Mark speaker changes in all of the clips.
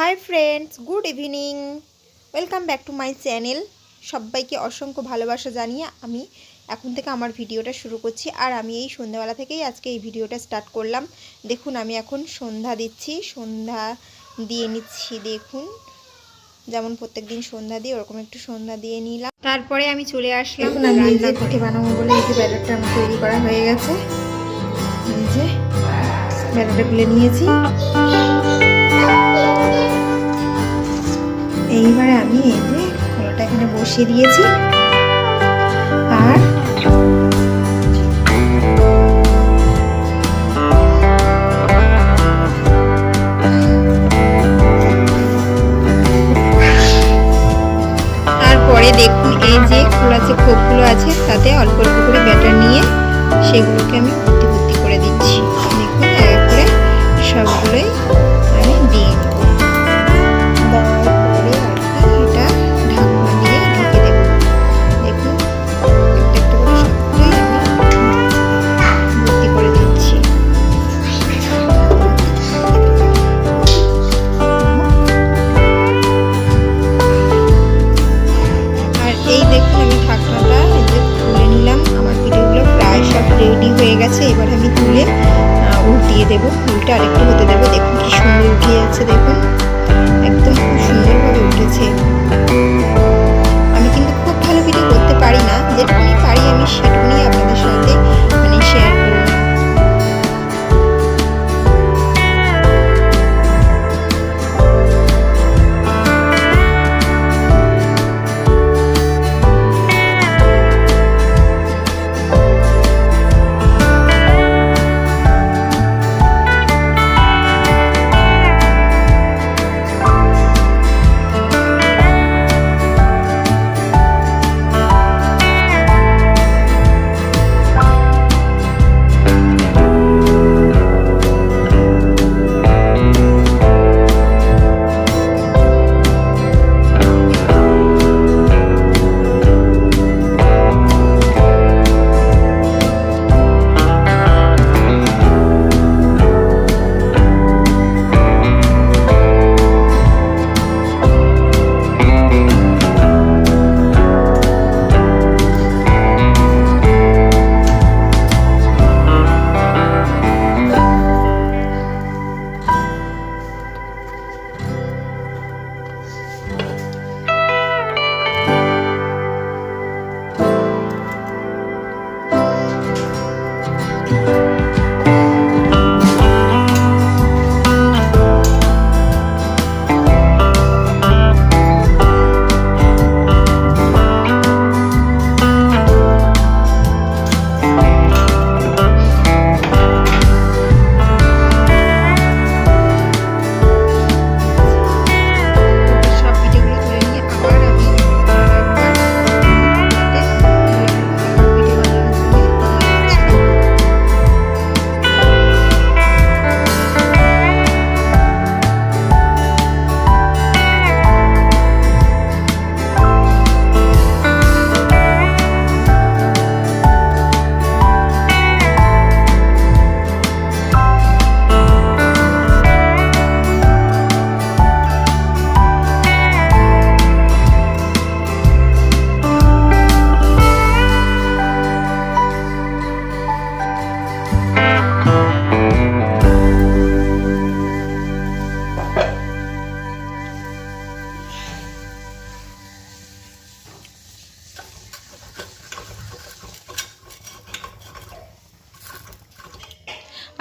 Speaker 1: Hi friends good evening welcome back to my channel সবাইকে অসংখ্য ভালোবাসা জানিয়ে আমি এখন থেকে আমার ভিডিওটা শুরু করছি। আর আমি এই সন্ধ্যাবেলা থেকেই আজকে এই ভিডিওটা স্টার্ট করলাম। দেখুন আমি এখন সন্ধ্যা দিচ্ছি। সন্ধ্যা দিয়ে নিচ্ছি দেখুন। যেমন প্রত্যেকদিন সন্ধ্যা দিই ওরকম একটু সন্ধ্যা দিয়ে নিলাম। তারপরে আমি চলে আসলাম
Speaker 2: আমি এই যে
Speaker 1: রান্না
Speaker 2: পিঠে বানাবো বলে এই যে ব্যাটারটা আমার তৈরি করা হয়ে গেছে। এই যে ব্যাটারটা গুলে নিয়েছি। এইবারে আমি এই যে কলাটা এখানে বসিয়ে দিয়েছি। আর
Speaker 1: তারপরে দেখুন, এই যে খোলা যে খোপগুলো আছে, তাতে অল্প অল্প করে ব্যাটার নিয়ে সেগুলোকে আমি ভর্তি ভর্তি করে দিচ্ছি।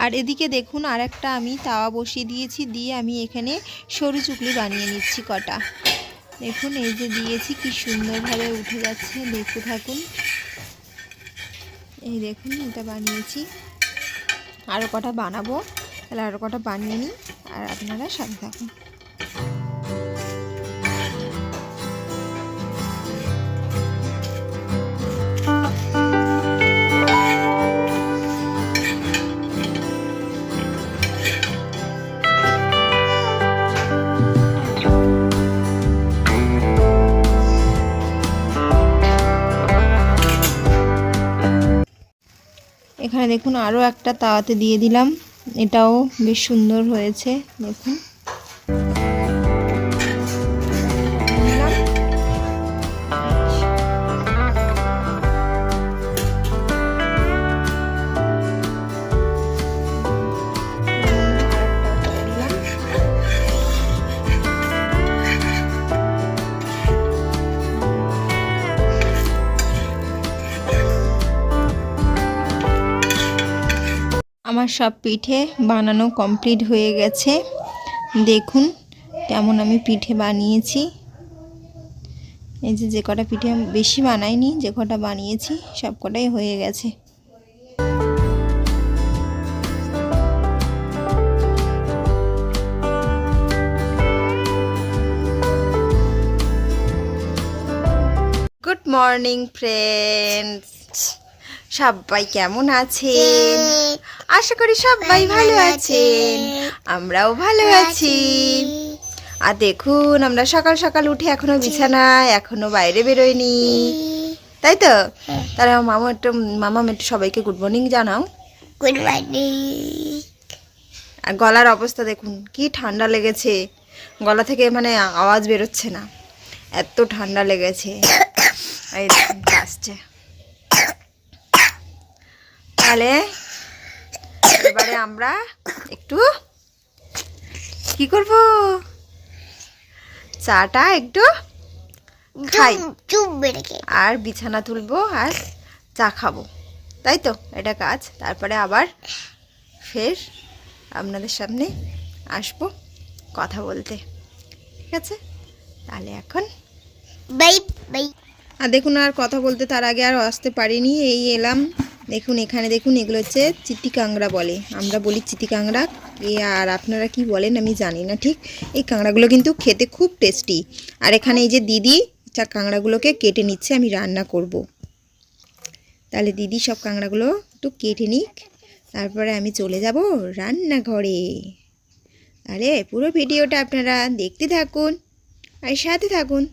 Speaker 1: আর এদিকে দেখুন আর একটা আমি তাওয়া বসিয়ে দিয়েছি, দিয়ে আমি এখানে সরু চুকলি বানিয়ে নিচ্ছি কটা। দেখুন, এই যে দিয়েছি, কি সুন্দরভাবে উঠে যাচ্ছে, দেখতে থাকুন। এই দেখুন, এটা বানিয়েছি। আরও কটা বানাবো, তাহলে আরও কটা বানিয়ে নিই, আর আপনারা সাথে থাকুন। দেখুন আরও একটা তাওয়াতে দিয়ে দিলাম। এটাও বেশ সুন্দর হয়েছে দেখুন। আমার সব পিঠে বানানো কমপ্লিট হয়ে গেছে। দেখুন কেমন আমি পিঠে বানিয়েছি। এই যে যে কটা পিঠে বেশি বানাইনি, যে কটা বানিয়েছি, সব কটাই হয়ে গেছে। গুড মর্নিং ফ্রেন্ডস সবাই কেমন আছেন? আশা করি সবাই ভালো আছেন। আমরাও ভালো আছি। আর দেখুন আমরা সকাল সকাল উঠে এখনও বিছানায় এখনও বাইরে বেরোয়নি তাই তো? তাহলে আমার মামা একটু মামা একটু সবাইকে গুড মর্নিং জানাও।
Speaker 2: গুড মর্নিং
Speaker 1: আর গলার অবস্থা দেখুন কি ঠান্ডা লেগেছে। গলা থেকে মানে আওয়াজ বেরোচ্ছে না। এত ঠান্ডা লেগেছে। এই আসছে। তাহলে এবারে আমরা একটু কি করব? চাটা একটু খাই। আর বিছানা তুলবো আর চা খাব। তাই তো? এটা কাজ। তারপরে আবার ফের আপনাদের সামনে আসব কথা বলতে। ঠিক আছে? তাহলে এখন
Speaker 2: বাই বাই।
Speaker 1: আর দেখুন আর কথা বলতে তার আগে আর আসতে পারিনি। এই এলাম। দেখুন, এখানে দেখুন, এগুলো হচ্ছে চিটি কাংড়া বলে। আমরা বলি চিটি কাংড়া এ আর আপনারা কি বলেন আমি জানি না, ঠিক? এই কাংড়াগুলো কিন্তু খেতে খুব টেস্টি আর এখানে এই যে দিদি, চা কাংড়াগুলোকে কেটে নিচ্ছে, আমি রান্না করব। তাহলে দিদি সব কাংড়াগুলো একটু কেটে নিক। তারপরে আমি চলে যাব রান্নাঘরে। তাহলে পুরো ভিডিওটা আপনারা দেখতে থাকুন আর সাথে থাকুন।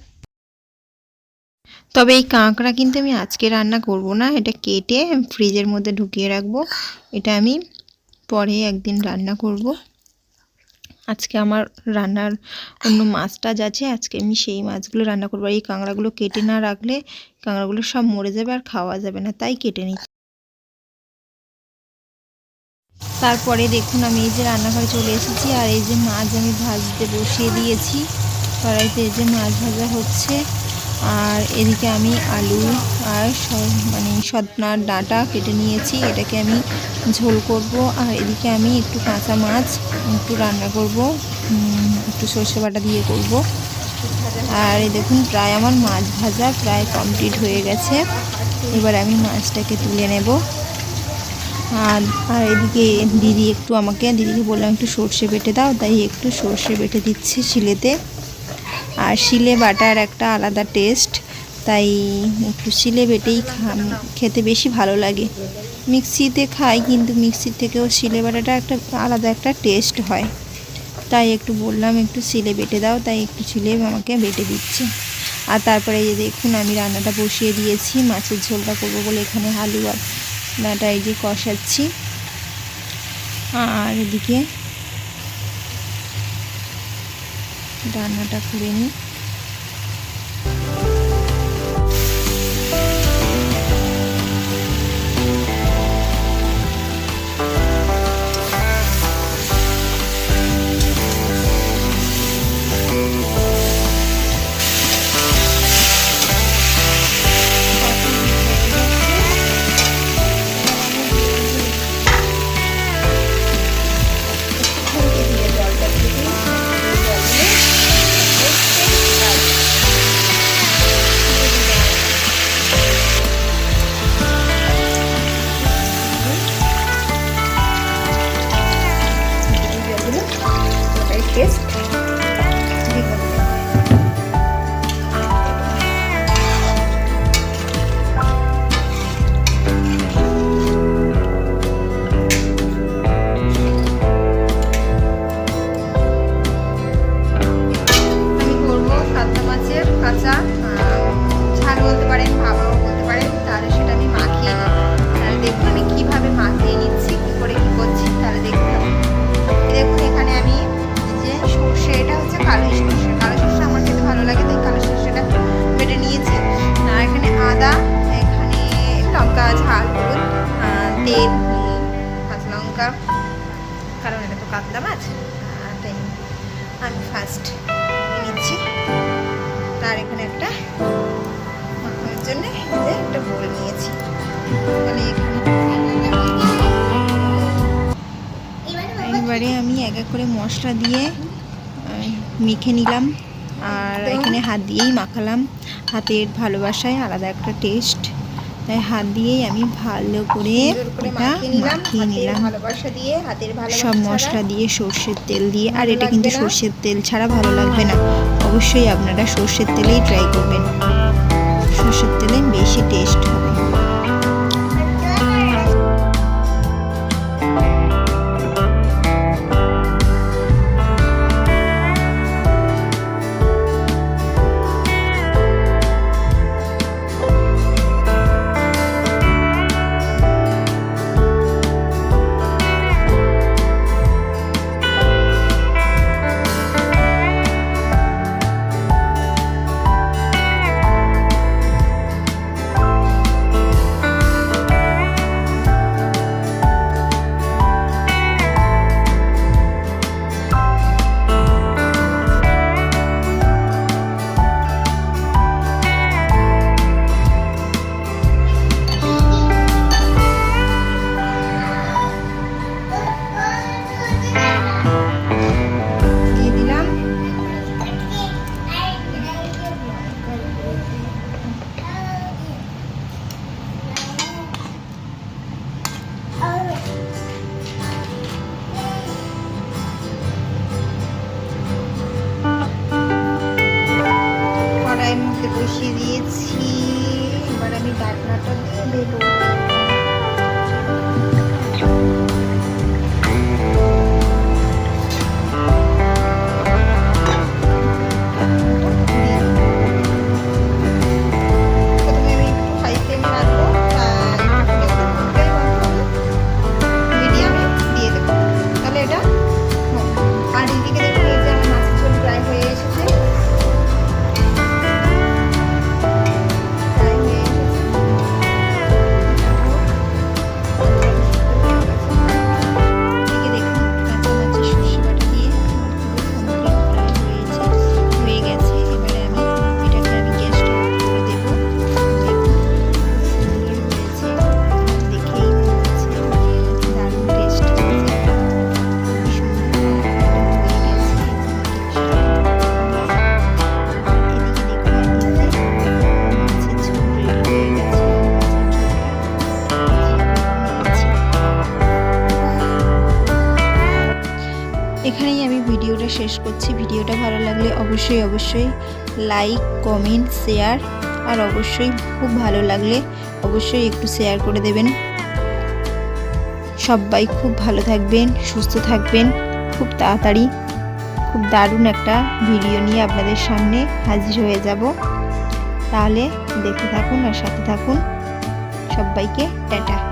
Speaker 1: তবে এই কাঁকড়া কিন্তু আমি আজকে রান্না করব না, এটা কেটে ফ্রিজের মধ্যে ঢুকিয়ে রাখব। এটা আমি পরে একদিন রান্না করব। আজকে আমার রান্নার অন্য মাছ টাছ আছে, আজকে আমি সেই মাছগুলো রান্না করব। আর এই কাঁকড়াগুলো কেটে না রাখলে কাঁকড়াগুলো সব মরে যাবে আর খাওয়া যাবে না, তাই কেটে নিচ্ছি। তারপরে দেখুন আমি এই যে রান্নাঘরে চলে এসেছি, আর এই যে মাছ আমি ভাজতে বসিয়ে দিয়েছি। কড়াইতে এই যে মাছ ভাজা হচ্ছে। আর এদিকে আমি আলু আর মানে সদনার ডাঁটা কেটে নিয়েছি। এটাকে আমি ঝোল করব। আর এদিকে আমি একটু কাঁচা মাছ একটু রান্না করব। একটু সর্ষে বাটা দিয়ে করব। আর দেখুন, প্রায় আমার মাছ ভাজা প্রায় কমপ্লিট হয়ে গেছে। এবার আমি মাছটাকে তুলে নেব। আর আর এদিকে দিদি একটু আমাকে, দিদিকে বললাম একটু সর্ষে বেটে দাও। তাই একটু সর্ষে বেটে দিচ্ছে শিলেতে। আর শিলে বাটার একটা আলাদা টেস্ট, তাই একটু শিলে বেটেই খেতে বেশি ভালো লাগে। মিক্সিতে খাই, কিন্তু মিক্সির থেকেও শিলে বাটাটা একটা আলাদা একটা টেস্ট হয়। তাই একটু বললাম, একটু শিলে বেটে দাও, তাই একটু শিলে আমাকে বেটে দিচ্ছে। আর তারপরে এই দেখুন, আমি রান্নাটা বসিয়ে দিয়েছি, মাছের ঝোলটা করব বলে এখানে আলু আর ডাঁটা এই যে কষাচ্ছি। আর এদিকে রান্নাটা করে নিই। সর্ষে এটা হচ্ছে কালো সর্ষে। কালো সর্ষে আমার খেতে ভালো লাগে তাই কালো সর্ষেটা বেটে নিয়েছি। আর এখানে আদা এখানে লঙ্কা ঝাল হলুদ তেল কাঁচা লঙ্কা। কারণ এটা তো কাতলা মাছ তাই আমি ফার্স্ট নিচ্ছি। তার এখানে একটা মাখানোর জন্য একটা বোল নিয়েছি। তাহলে এখানে এবারে আমি এক এক করে মশলা দিয়ে মেখে নিলাম আর এখানে হাত দিয়েই মাখালাম। হাতের ভালোবাসায় আলাদা একটা টেস্ট তাই হাত দিয়েই আমি ভালো করে এটা
Speaker 2: মাখিয়ে নিলাম
Speaker 1: সব মশলা দিয়ে সর্ষের তেল দিয়ে। আর এটা কিন্তু সর্ষের তেল ছাড়া ভালো লাগবে না। অবশ্যই আপনারা সর্ষের তেলেই ট্রাই করবেন। সর্ষের তেলে বেশি টেস্ট হবে।
Speaker 2: এবার আমি ডাকনাটা দিয়ে
Speaker 1: ভিডিওটা শেষ করছি। ভিডিওটা ভালো লাগলে অবশ্যই অবশ্যই লাইক কমেন্ট শেয়ার আর অবশ্যই খুব ভালো লাগলে অবশ্যই একটু শেয়ার করে দেবেন। সবাই খুব ভালো থাকবেন, সুস্থ থাকবেন। খুব তাড়াতাড়ি, খুব দারুণ একটা ভিডিও নিয়ে আপনাদের সামনে হাজির হয়ে যাব। তাহলে দেখতে থাকুন আর সাথে থাকুন। সবাইকে টাটা।